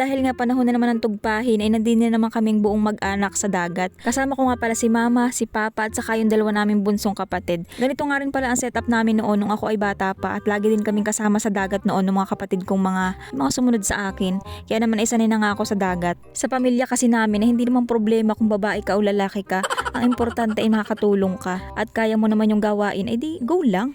Dahil nga panahon na naman ng tugpahin ay nandin na naman kaming buong mag-anak sa dagat. Kasama ko nga pala si mama, si papa at saka yung dalawa naming bunsong kapatid. Ganito nga rin pala ang setup namin noon nung ako ay bata pa at lagi din kaming kasama sa dagat noon ng mga kapatid kong mga mga sumunod sa akin. Kaya naman ay sanay na nga ako sa dagat. Sa pamilya kasi namin ay hindi naman problema kung babae ka o lalaki ka. Ang importante ay makakatulong ka at kaya mo naman yung gawain ay di go lang.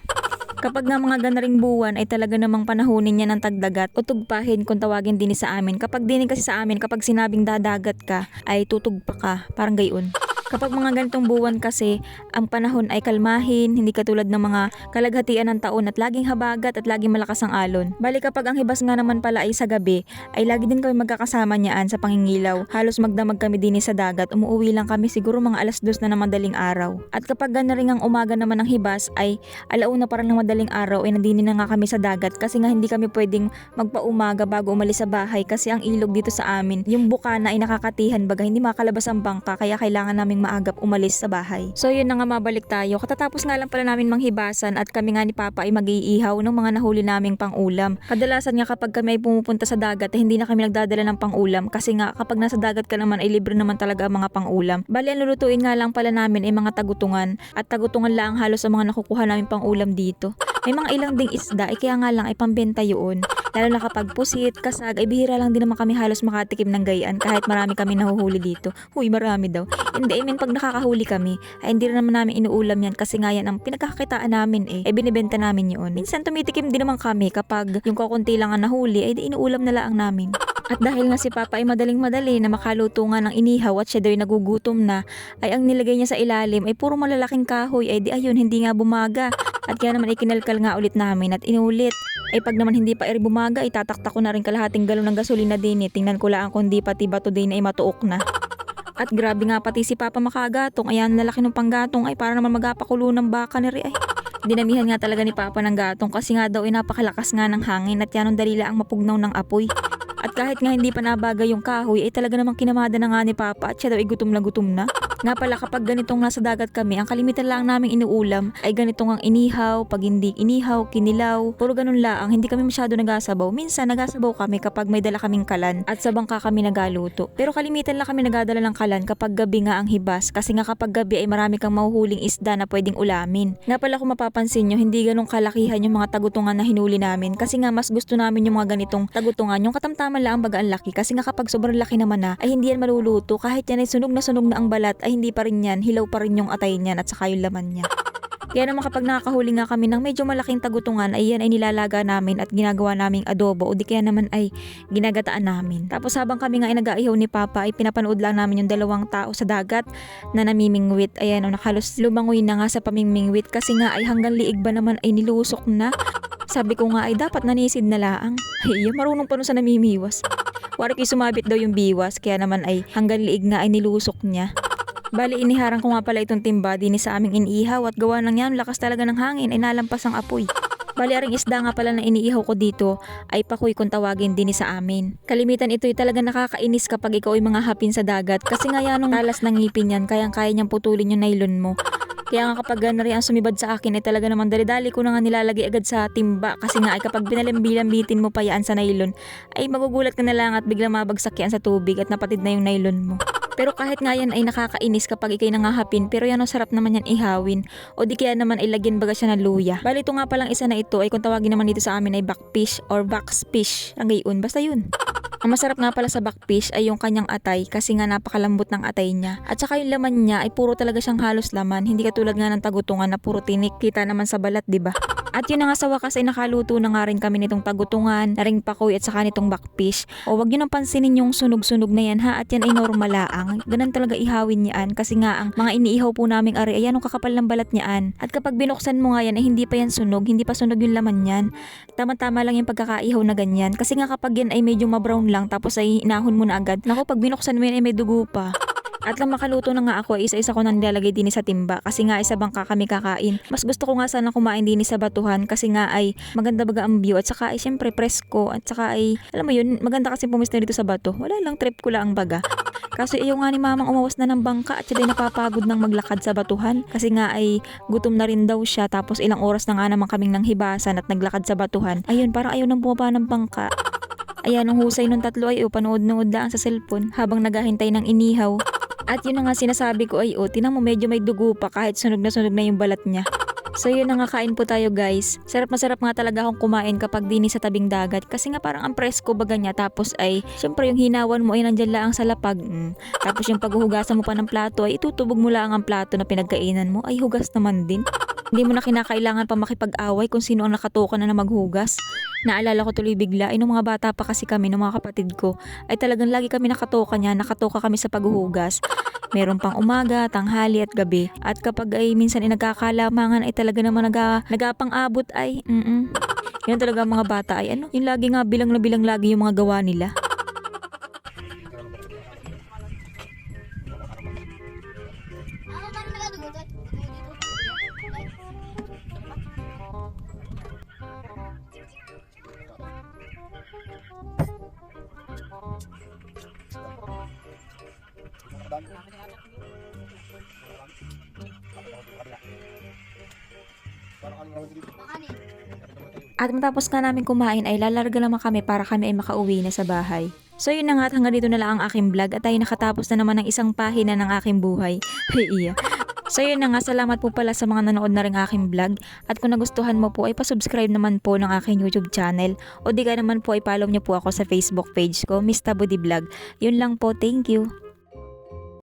Kapag nga mga ganaring buwan ay talaga namang panahonin niya ng tagdagat o tugpahin kung tawagin din sa amin. Kapag dinig kasi sa amin, kapag sinabing dadagat ka, ay tutugpa ka. Parang gayon. Kapag mga ganitong buwan kasi, ang panahon ay kalmahin, hindi katulad ng mga kalaghatian ng taon at laging habagat at laging malakas ang alon. Bali kapag ang hibas nga naman pala ay sa gabi, ay lagi din kami magkakasama niyaan sa pangingilaw. Halos magdamag kami din sa dagat, umuwi lang kami siguro mga alas dos na ng madaling araw. At kapag gana rin ang umaga naman ng hibas ay alauna parang ng madaling araw ay nandini na nga kami sa dagat kasi nga hindi kami pwedeng magpaumaga bago umalis sa bahay kasi ang ilog dito sa amin, yung bukana ay nakakatihan baga hindi makalabas ang bangka kaya kailangan namin maagap umalis sa bahay. So yun na nga mabalik tayo. Katatapos nga lang pala namin manghibasan at kami nga ni Papa ay mag-iihaw ng mga nahuli naming pangulam. Kadalasan nga kapag kami ay pumupunta sa dagat eh, hindi na kami nagdadala ng pangulam kasi nga kapag nasa dagat ka naman ay libre naman talaga ang mga pangulam. Bali ang lulutuin nga lang pala namin ay mga tagutungan at tagutungan lang halos sa mga nakukuha namin pangulam dito. May mga ilang ding isda, eh kaya nga lang ay pambenta yun. Lalo na kapag pusit, kasag, ay bihira lang din naman kami halos makatikim ng gayaan kahit marami kami nahuhuli dito. Huy, marami daw. Hindi, I mean, pag nakakahuli kami, ay hindi naman namin inuulam yan kasi nga yan ang pinagkakakitaan namin eh. Ay binibenta namin yun. Minsan tumitikim din naman kami kapag yung kukunti lang ang nahuli, ay di inuulam na lang namin. At dahil nga si Papa ay madaling madali na makaluto nga ng inihaw at siya daw nagugutom na, ay ang nilagay niya sa ilalim ay puro malalaking kahoy ay di ayun hindi nga bumaga. At kaya naman ikinalkal nga ulit namin at inulit. Ay pag naman hindi pa eri bumaga, itataktak ko na rin kalahating galon ng gasolina din eh. Tingnan ko lang kung di pati bato din ay matuok na. At grabe nga pati si Papa makagatong. Ayan, lalaki ng panggatong ay para naman magapakulo ng baka ni. Ay, dinamihan nga talaga ni Papa ng gatong kasi nga daw ay napakalakas nga ng hangin at yan ang dalila ang mapugnaw ng apoy. At kahit nga hindi pa nabaga yung kahoy, ay talaga namang kinamada na nga ni Papa at siya daw ay gutom na gutom na. Nga pala kapag ganitong nasa dagat kami, ang kalimitan lang naming inuulam ay ganitong ang inihaw, pag hindi inihaw, kinilaw, puro ganun lang, hindi kami masyado nagasabaw. Minsan nagasabaw kami kapag may dala kaming kalan at sa bangka kami nagaluto. Pero kalimitan lang kami nagadala ng kalan kapag gabi nga ang hibas kasi nga kapag gabi ay marami kang mahuhuling isda na pwedeng ulamin. Nga pala kung mapapansin nyo, hindi ganun kalakihan yung mga tagutungan na hinuli namin kasi nga mas gusto namin yung mga ganitong tagutungan, yung katamtaman lang baga ang laki kasi nga kapag sobrang laki naman na ay hindi yan maluluto kahit yan ay sunog na sunog na ang balat ay hindi pa rin yan, hilaw pa rin yung atay niyan at saka yung laman niya. Kaya naman kapag nakakahuli nga kami ng medyo malaking tagutungan ay yan ay nilalaga namin at ginagawa naming adobo o di kaya naman ay ginagataan namin. Tapos habang kami nga ay nag-aihaw ni Papa ay pinapanood lang namin yung dalawang tao sa dagat na namimingwit. Ayan o nakalos lumangoy na nga sa pamimingwit kasi nga ay hanggang liig ba naman ay nilusok na. Sabi ko nga ay dapat nanisid na laang. Ay, marunong pa nun sa namimiwas. Wari kayo sumabit daw yung biwas kaya naman ay hanggang liig nga ay nilusok niya. Bali iniharang ko nga pala itong timba din sa aming iniihaw at gawa ng yan lakas talaga ng hangin ay nalampas ang apoy. Bali aring isda nga pala na iniihaw ko dito ay pakoy kung tawagin din sa amin. Kalimitan ito'y talaga nakakainis kapag ikaw ay mga hapin sa dagat kasi nga yan nung talas ng ngipin yan kayang kaya niyang putulin yung nylon mo. Kaya nga kapag ganari ang sumibad sa akin ay talaga naman dali-dali ko na nga nilalagay agad sa timba kasi nga ay kapag binalambilambitin mo pa yan sa nylon ay magugulat ka na lang at biglang mabagsak yan sa tubig at napatid na yung nylon mo. Pero kahit nga yan ay nakakainis kapag ikay nangahapin pero yan ang sarap naman yan ihawin o di kaya naman ay lagyan baga siya ng luya. Bali ito nga palang isa na ito ay kung tawagin naman dito sa amin ay backfish or backfish. Ang gayon, basta yun. Ang masarap nga pala sa backfish ay yung kanyang atay kasi nga napakalambot ng atay niya. At saka yung laman niya ay puro talaga siyang halos laman, hindi katulad nga ng tagutungan na puro tinik. Kita naman sa balat, 'di ba? At yun na nga sa wakas ay nakaluto na nga rin kami nitong tagutungan, naring pakoy at saka nitong backfish. O wag yun ang pansinin yung sunog-sunog na yan ha at yan ay normal laang. Ganun talaga ihawin niyaan kasi nga ang mga iniihaw po naming ari ay ang kakapal ng balat niyaan. At kapag binuksan mo nga yan ay hindi pa yan sunog, hindi pa sunog yung laman niyan. Tama-tama lang yung pagkakaihaw na ganyan. Kasi nga kapag yan ay medyo mabrown lang tapos ay inahon mo na agad. Naku, pag binuksan mo yan ay may dugo pa. At lang makaluto na nga ako, isa-isa ko nang nilalagay din sa timba kasi nga isa bangka kami kakain. Mas gusto ko nga sana kumain din sa batuhan kasi nga ay maganda baga ang view at saka ay syempre presko at saka ay alam mo yun, maganda kasi pumista dito sa bato. Wala lang trip ko lang baga. Kaso iyo nga ni mamang umawas na ng bangka at siya din napapagod ng maglakad sa batuhan kasi nga ay gutom na rin daw siya tapos ilang oras na nga naman kaming nang hibasan at naglakad sa batuhan. Ayun, parang ayaw nang bumaba ng bangka. Ayan, ang husay nung tatlo ay o panood-nood lang sa cellphone habang naghahintay ng inihaw. At yun na nga sinasabi ko ay o, tinang mo medyo may dugo pa kahit sunog na sunog na yung balat niya. So yun na nga kain po tayo guys. Sarap na sarap nga talaga akong kumain kapag dini sa tabing dagat kasi nga parang ang presko baga niya tapos ay syempre yung hinawan mo ay nandyan lang sa lapag. Mm. Tapos yung paghuhugasan mo pa ng plato ay itutubog mo lang ang plato na pinagkainan mo ay hugas naman din. Hindi mo na kinakailangan pa makipag-away kung sino ang nakatukan na na maghugas. Naalala ko tuloy bigla, ay nung mga bata pa kasi kami, nung mga kapatid ko, ay talagang lagi kami nakatoka niya, nakatoka kami sa paghuhugas. Meron pang umaga, tanghali at gabi. At kapag ay minsan ay nagkakalamangan ay talaga naman naga, nagapang-abot ay, mm Yan talaga mga bata ay ano, yung lagi nga bilang na bilang lagi yung mga gawa nila. At matapos nga namin kumain ay lalarga naman kami para kami ay makauwi na sa bahay. So yun na nga at hanggang dito na lang ang aking vlog at ay nakatapos na naman ng isang pahina ng aking buhay. Ay iya. So yun na nga, salamat po pala sa mga nanood na rin aking vlog. At kung nagustuhan mo po ay pasubscribe naman po ng aking YouTube channel. O di ka naman po ay follow niyo po ako sa Facebook page ko, Mr. Body Vlog. Yun lang po, thank you.